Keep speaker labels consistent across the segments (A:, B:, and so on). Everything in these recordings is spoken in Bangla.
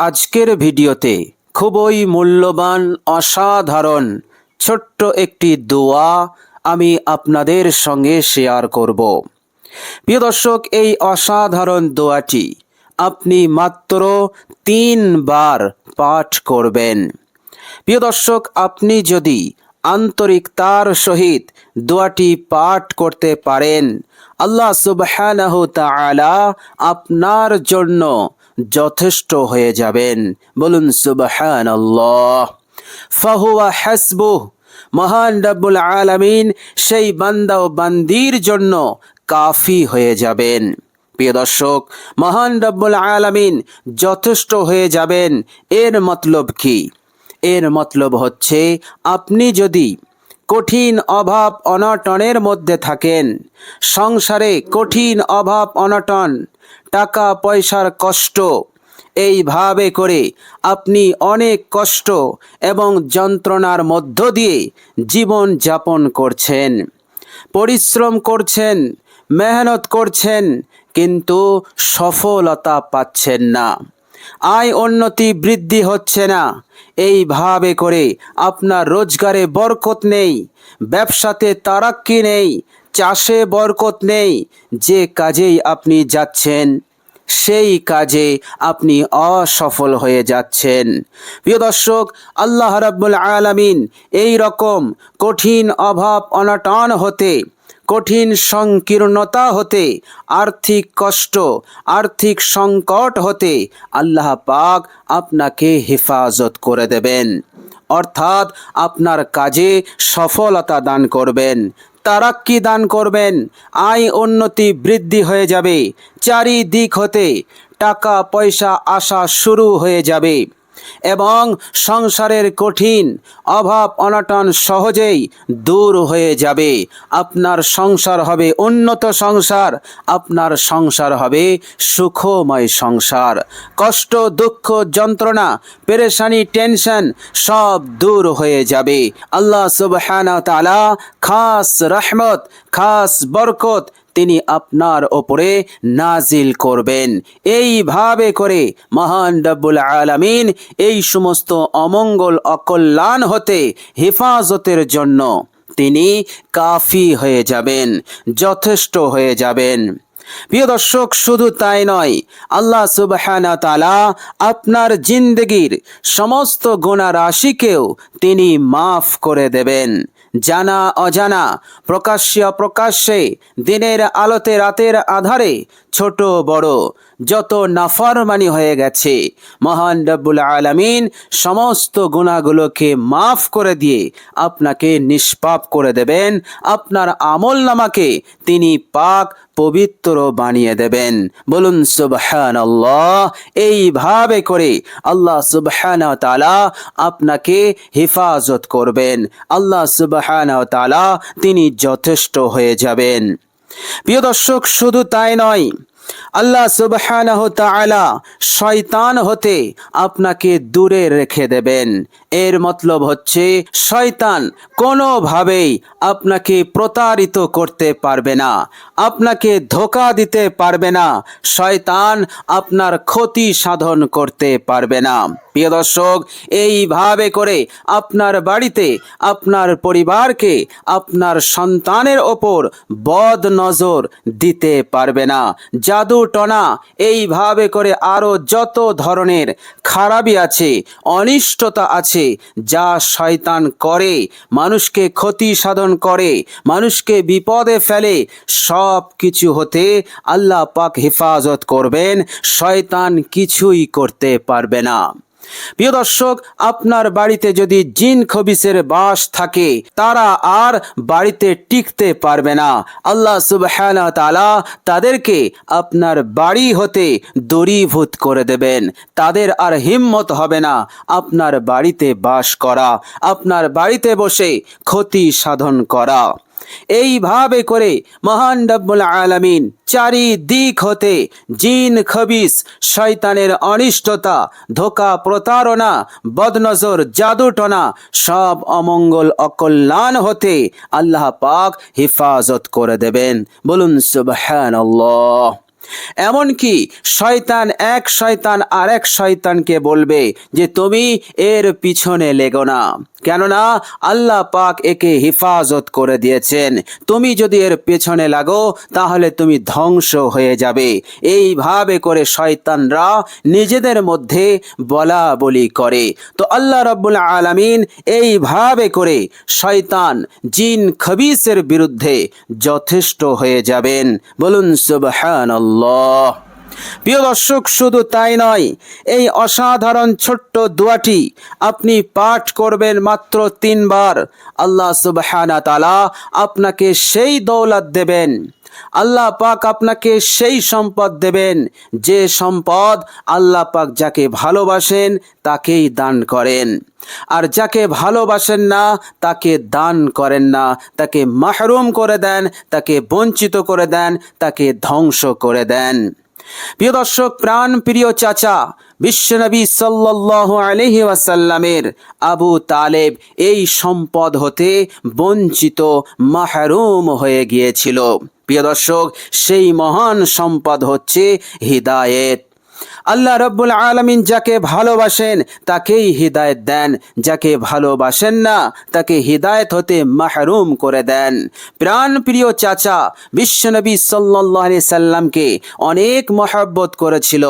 A: আজকের ভিডিওতে খুবই মূল্যবান, অসাধারণ, ছোট্ট একটি দোয়া আমি আপনাদের সঙ্গে শেয়ার করব। প্রিয় দর্শক, এই অসাধারণ দোয়াটি আপনি মাত্র তিনবার পাঠ করবেন। প্রিয় দর্শক, আপনি যদি আন্তরিকতার সহিত দোয়াটি পাঠ করতে পারেন, আল্লাহ সুবহানাহু তাআলা আপনার জন্য যথেষ্ট হয়ে যাবেন। বলুন, সুবহানাল্লাহ। ফাহুয়া হাসবুহ। মহান রব্বুল আলামিন সেই বান্দা ও বান্দির জন্য কাফি হয়ে যাবেন। প্রিয় দর্শক, মহান রব্বুল আলামিন যথেষ্ট হয়ে যাবেন। এর মতলব কি? এর মতলব হচ্ছে, আপনি যদি কঠিন অভাব অনটনের মধ্যে থাকেন, সংসারে কঠিন অভাব অনটন টাকা পয়সার কষ্ট এইভাবে করে আপনি অনেক কষ্ট এবং যন্ত্রণার মধ্য দিয়ে জীবন যাপন করছেন। পরিশ্রম করছেন, মেহনত করছেন, কিন্তু সফলতা পাচ্ছেন না। আয় উন্নতি বৃদ্ধি হচ্ছে না। এইভাবে করে আপনার রোজগারে বরকত নেই, ব্যবসাতে তারাক্কি নেই চাষে বরকত নেই, যে কাজেই আপনি যাচ্ছেন, সেই কাজে আপনি অসফল হয়ে যাচ্ছেন। প্রিয় দর্শক, আল্লাহ রাব্বুল আলামিন এই রকম কঠিন অভাব অনটন হতে, কঠিন সংকীর্ণতা হতে, আর্থিক কষ্ট, আর্থিক সংকট হতে আল্লাহ পাক আপনাকে হেফাজত করে দেবেন। অর্থাৎ আপনার কাজে সফলতা দান করবেন। তারাক্কি দান করবেন? আয় উন্নতি বৃদ্ধি হয়ে যাবে। চারিদিক হতে টাকা পয়সা আসা শুরু হয়ে যাবে। এবং সংসারের কঠিন অভাব অনটন সহজেই দূর হয়ে যাবে। আপনার সংসার হবে উন্নত সংসার, আপনার সংসার হবে সুখময় সংসার। কষ্ট, দুঃখ, যন্ত্রণা, পেরেশানি, টেনশন সব দূর হয়ে যাবে। আল্লাহ সুবহানাহু ওয়া তাআলা খাস রহমত, খাস বরকত তিনি আপনার ওপরে নাজিল করবেন। এইভাবে করে মহান রব্বুল আলামিন এই সমস্ত অমঙ্গল অকল্যাণ হতে হেফাজতের জন্য তিনি কাফি হয়ে যাবেন, যথেষ্ট হয়ে যাবেন। প্রিয় দর্শক, শুধু তাই নয়, আল্লাহ সুবহানা আপনার জিন্দগির সমস্ত গোনা রাশিকেও তিনি মাফ করে দেবেন। জানা অজানা প্রকাশ্য প্রকাশ্যে দিনের আলোতে রাতের আধারে ছোট বড়, যত নাফরমানি হয়ে গেছে, মহান রব্বুল আলামিন সমস্ত গুণাগুলোকে মাফ করে দিয়ে আপনাকে নিষ্পাপ করে দেবেন। আপনার আমল নামাকে তিনি পাক, পবিত্র বানিয়ে দেবেন। বলুন সুবহান এইভাবে করে আল্লাহ সুবহান তালা আপনাকে হেফাজত করবেন। আল্লাহ সুবহান তালা তিনি যথেষ্ট হয়ে যাবেন। প্রিয় দর্শক শুধু তাই নয় আল্লাহ সুবহানাহু তাআলা শয়তান হতে আপনাকে দূরে রেখে দেবেন। এর মতলব হচ্ছে, শয়তান কোনোভাবেই আপনাকে প্রতারিত করতে পারবে না, আপনাকে ধোকা দিতে পারবে না, শয়তান আপনার ক্ষতি সাধন করতে পারবে না। প্রিয় দর্শক, এইভাবে করে আপনার বাড়িতে আপনার পরিবারকে আপনার সন্তানের ওপর বদ নজর দিতে পারবে না। জাদু টনা, এইভাবে করে আরও যত ধরনের খারাপই আছে, অনিষ্টতা আছে যা শয়তান করে, মানুষকে ক্ষতি সাধন করে, মানুষকে বিপদে ফেলে, সব কিছু হতে আল্লাহ পাক হেফাজত করবেন, শয়তান কিছুই করতে পারবে না। প্রিয় দর্শক, আপনার বাড়িতে যদি জিন খবিসের বাস থাকে, তারা আর বাড়িতে টিকতে পারবে না। আল্লাহ সুবহানাহু ওয়া তাআলা তাদেরকে আপনার বাড়ি হতে দূরীভূত করে দেবেন। তাদের আর হিম্মত হবে না আপনার বাড়িতে বাস করা, আপনার বাড়িতে বসে ক্ষতি সাধন করা। এইভাবে করে মহান রব্বুল আলমিন চারিদিক হতে জিন, খবিস, শয়তানের অনিষ্টতা, ধোকা, প্রতারণা, বদনজর, জাদুটনা সব অমঙ্গল অকল্যাণ হতে আল্লাহ পাক হেফাজত করে দেবেন। বলুন সুবহানাল্লাহ। এমনকি শয়তান এক শয়তান আরেক শয়তানকে বলবে যে তুমি এর পিছনে লেগো না। কেননা আল্লাহ পাক একে হেফাজত করে দিয়েছেন। তুমি যদি এর পেছনে লাগো, তাহলে তুমি ধ্বংস হয়ে যাবে। এইভাবে করে শয়তানরা নিজেদের মধ্যে বলা বলি করে। তো আল্লাহ রব্বুল আলামিন এইভাবে করে শয়তান জিন খবিসের বিরুদ্ধে যথেষ্ট হয়ে যাবেন। বলুন সুবহানাল্লাহ প্রিয় দর্শক, শুধু তাই নয়, এই অসাধারণ ছোট্ট দোয়াটি আপনি পাঠ করবেন মাত্র তিনবার। আল্লাহ সুবহানা তালা আপনাকে সেই দৌলত দেবেন। আল্লাহ পাক আপনাকে সেই সম্পদ দেবেন, যে সম্পদ আল্লাহ পাক যাকে ভালোবাসেন তাকেই দান করেন। আর যাকে ভালোবাসেন না, তাকে দান করেন না। তাকে মাহরুম করে দেন, তাকে বঞ্চিত করে দেন, তাকে ধ্বংস করে দেন। প্রিয় দর্শক, প্রাণ প্রিয় চাচা, বিশ্বনবী সাল্লাল্লাহু আলাইহি ওয়াসাল্লামের আবু তালেব এই সম্পদ হতে বঞ্চিত, মাহরুম হয়ে গিয়েছিল। প্রিয় দর্শক, সেই মহান সম্পদ হচ্ছে হিদায়েত। আল্লাহ রব্বুল আলমিন যাকে ভালোবাসেন, তাকেই হৃদায়ত দেন। যাকে ভালোবাসেন না, তাকে হৃদায়ত হতে মাহরুম করে দেন। প্রাণ প্রিয় চাচা বিশ্বনবী সাল্লাহ সাল্লামকে অনেক মহব্বত করেছিল।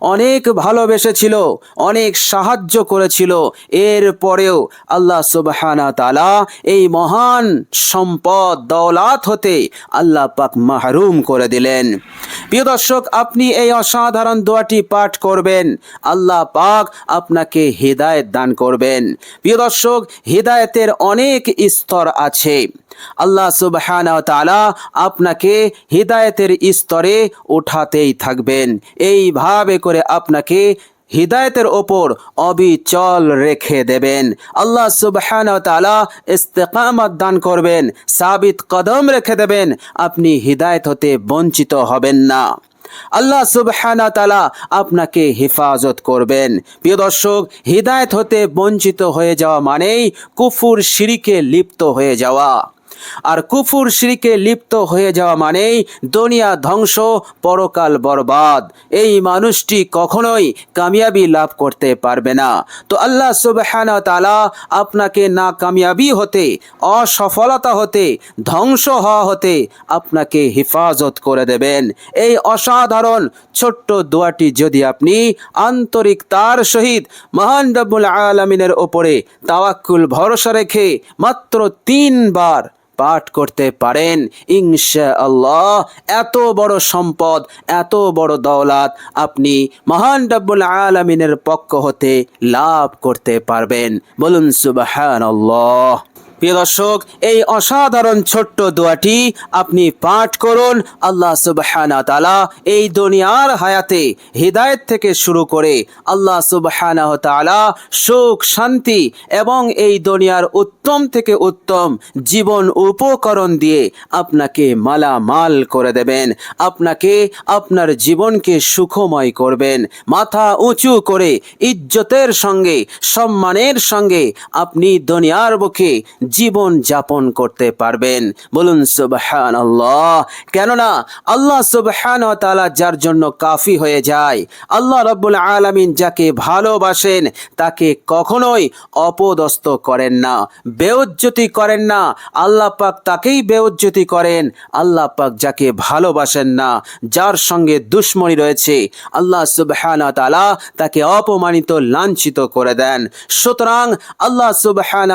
A: অনেক ভালোবেসেছিল, অনেক সাহায্য করেছিল। এর পরেও আল্লাহ সুবহানা তালা এই মহান সম্পদ দৌলাত হতে আল্লাহ পাক মাহরুম করে দিলেন। প্রিয় দর্শক, আপনি এই অসাধারণ দোয়াটি পাঠ করবেন, আল্লাহ পাক আপনাকে হৃদায়ত দান করবেন। প্রিয় দর্শক, হৃদায়তের অনেক স্তর আছে। আল্লাহ সুবহানা তালা আপনাকে হৃদায়তের স্তরে উঠাতেই থাকবেন। এইভাবে করে আপনাকে হৃদায়তের ওপর অবিচল রেখে দেবেন। আল্লাহ সুবহান তালা ইস্তেকামত দান করবেন, সাবিত কদম রেখে দেবেন, আপনি হৃদায়ত হতে বঞ্চিত হবেন না। আল্লাহ সুবহানা তালা আপনাকে হেফাজত করবেন। প্রিয় দর্শক, হৃদায়ত হতে বঞ্চিত হয়ে যাওয়া মানেই কুফুর সিঁড়িকে লিপ্ত হয়ে যাওয়া। আর কুফুর শিরিকে লিপ্ত হয়ে যাওয়া মানেই দুনিয়া ধ্বংস, পরকাল বরবাদ। এই মানুষটি কখনোই কামিয়াবি লাভ করতে পারবে না। তো আল্লাহ সুবহান তালা আপনাকে না কামিয়াবি হতে, অসফলতা হতে, ধ্বংস হওয়া হতে আপনাকে হেফাজত করে দেবেন। এই অসাধারণ ছোট্ট দোয়াটি যদি আপনি আন্তরিকতার সহিত মহান রব্বুল আলমিনের ওপরে তাওয়াক্কুল ভরসা রেখে মাত্র তিনবার পাঠ করতে পারেন। ইংশা আল্লাহ এত বড় সম্পদ, এত বড় দৌলাত আপনি মহান রব্বুল আলমিনের পক্ষ হতে লাভ করতে পারবেন। বলুন সুবাহান আল্লাহ প্রিয় দর্শক, এই অসাধারণ ছোট্ট দোয়াটি আপনি পাঠ করুন। আল্লাহ সুবহানা তালা এই দুনিয়ার হায়াতে হৃদায়ত থেকে শুরু করে আল্লাহ সুবহানা তালা সুখ, শান্তি এবং এই দুনিয়ার উত্তম থেকে উত্তম জীবন উপকরণ দিয়ে আপনাকে মালামাল করে দেবেন। আপনাকে আপনার জীবনকে সুখময় করবেন। মাথা উঁচু করে ইজ্জতের সঙ্গে, সম্মানের সঙ্গে আপনি দুনিয়ার বুকে জীবন যাপন করতে পারবেন। বলুন সুবহান আল্লাহ কেননা আল্লাহ সুবহান যার জন্য কাফি হয়ে যায়, আল্লাহ রব্বুল আলমিন যাকে ভালোবাসেন, তাকে কখনোই অপদস্থ করেন না, বেউজ্জতি করেন না। আল্লাহ পাক তাকেই বেউজ্জতি করেন, আল্লাহ পাক যাকে ভালোবাসেন না, যার সঙ্গে দুশ্মনী রয়েছে, আল্লাহ সুবহান তালা তাকে অপমানিত, লাঞ্ছিত করে দেন। সুতরাং, আল্লাহ সুবহান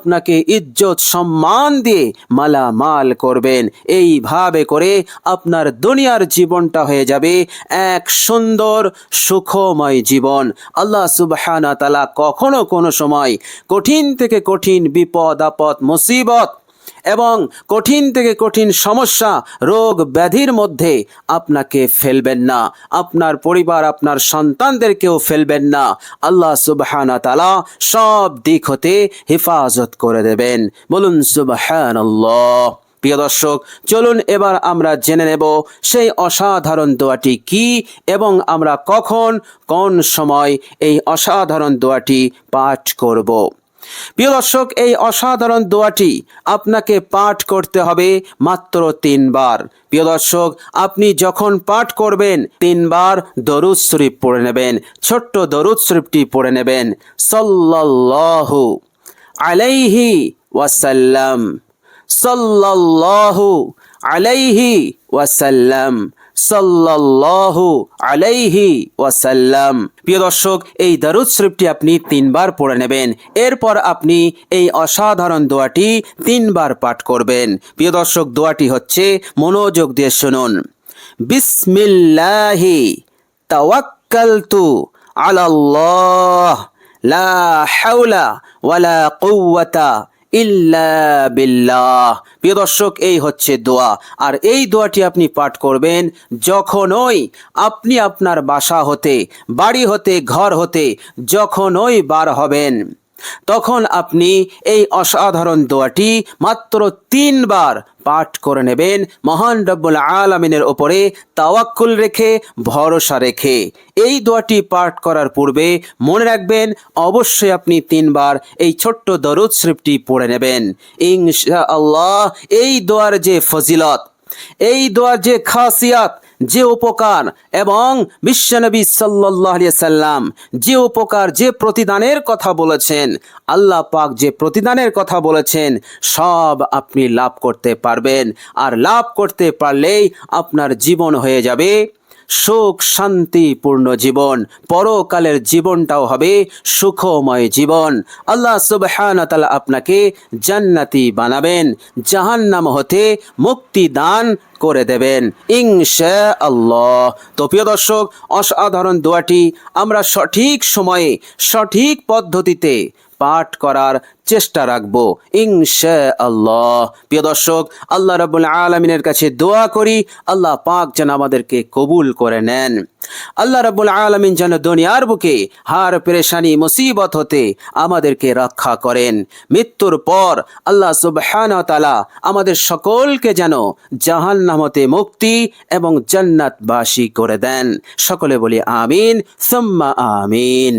A: আপনাকে ইজ্জত সম্মান দিয়ে মালামাল করবেন। এইভাবে করে আপনার দুনিয়ার জীবনটা হয়ে যাবে এক সুন্দর, সুখময় জীবন। আল্লাহ সুবহানা তালা কখনো কোনো সময় কঠিন থেকে কঠিন বিপদ, আপদ, মুসিবত এবং কঠিন থেকে কঠিন সমস্যা, রোগ ব্যাধির মধ্যে আপনাকে ফেলবেন না। আপনার পরিবার, আপনার সন্তানদেরকেও ফেলবেন না। আল্লাহ সুবহানা তালা সব দিক হতে হেফাজত করে দেবেন। বলুন সুবহান প্রিয় দর্শক, চলুন এবার আমরা জেনে নেব সেই অসাধারণ দোয়াটি কি এবং আমরা কখন, কোন সময় এই অসাধারণ দোয়াটি পাঠ করব। প্রিয় দর্শক, এই অসাধারণ দোয়াটি আপনাকে পাঠ করতে হবে মাত্র তিনবার। প্রিয় দর্শক, আপনি যখন পাঠ করবেন, তিনবার দরুদ শরীফ পড়ে নেবেন, ছোট্ট দরুদ শরীফটি পড়ে নেবেন। সাল্লাল্লাহু আলাইহি ওয়াসাল্লাম। সাল্লাল্লাহু আলাইহি ওয়াসাল্লাম। সাল্লাল্লাহু আলাইহি ওয়াসাল্লাম। প্রিয় দর্শক, এই দারুদ শরীফটি আপনি তিনবার পড়ে নেবেন। এরপর আপনি এই অসাধারণ দোয়াটি তিনবার পাঠ করবেন। প্রিয় দর্শক, দোয়াটি হচ্ছে মনোযোগ দিয়ে শুনুন। বিসমিল্লাহি তাওয়াক্কালতু আলাল্লাহ, লা হাওলা ওয়ালা কুওয়াতা ইল্লা প্রিয় দর্শক, এই হচ্ছে দোয়া। আর এই দোয়াটি আপনি পাঠ করবেন যখনই আপনি আপনার বাসা হতে, বাড়ি হতে, ঘর হতে, যখনই বার হবেন। তখন আপনি এই অসাধারণ দোয়াটি মাত্র তিনবার পাঠ করে নেবেন। মহান রব্বুল আলমিনের ওপরে তাওয়াক্কুল রেখে, ভরসা রেখে এই দোয়াটি পাঠ করার পূর্বে মনে রাখবেন, অবশ্যই আপনি তিনবার এই ছোট্ট দরুদ শরীফটি পড়ে নেবেন। ইনশা আল্লাহ এই দোয়ার যে ফজিলত, এই দোয়ার যে খাসিয়াত যে উপকার এবং বিশ্বনবী সাল্লাহ সাল্লাম যে উপকার, যে প্রতিদানের কথা বলেছেন, আল্লাহ পাক যে প্রতিদানের কথা বলেছেন, সব আপনি লাভ করতে পারবেন। আর লাভ করতে পারলেই আপনার জীবন হয়ে যাবে। সুখ শান্তিপূর্ণ জীবন। পরকালের জীবনটাও হবে সুখময় জীবন। আল্লাহ তাআলা আপনাকে জান্নাতি বানাবেন, জাহান্নাম হতে মুক্তি দান করে দেবেন ইনশা আল্লাহ তো প্রিয় দর্শক, অসাধারণ দোয়াটি আমরা সঠিক সময়ে, সঠিক পদ্ধতিতে পাঠ করার চেষ্টা রাখব ইনশা আল্লাহ প্রিয় দর্শক, আল্লাহ রাবুল আলমিনের কাছে দোয়া করি, আল্লাহ পাক যেন আমাদেরকে কবুল করে নেন। আল্লাহ রাবুল আলমিন যেন দুনিয়ার বুকে হার, পেরেশানি, মুসিবত হতে আমাদেরকে রক্ষা করেন। মৃত্যুর পর আল্লাহ সুবহান তালা আমাদের সকলকে যেন জাহান্নামতে মুক্তি এবং জান্নাতবাসী করে দেন। সকলে বলি আমিন, সুম্মা আমিন।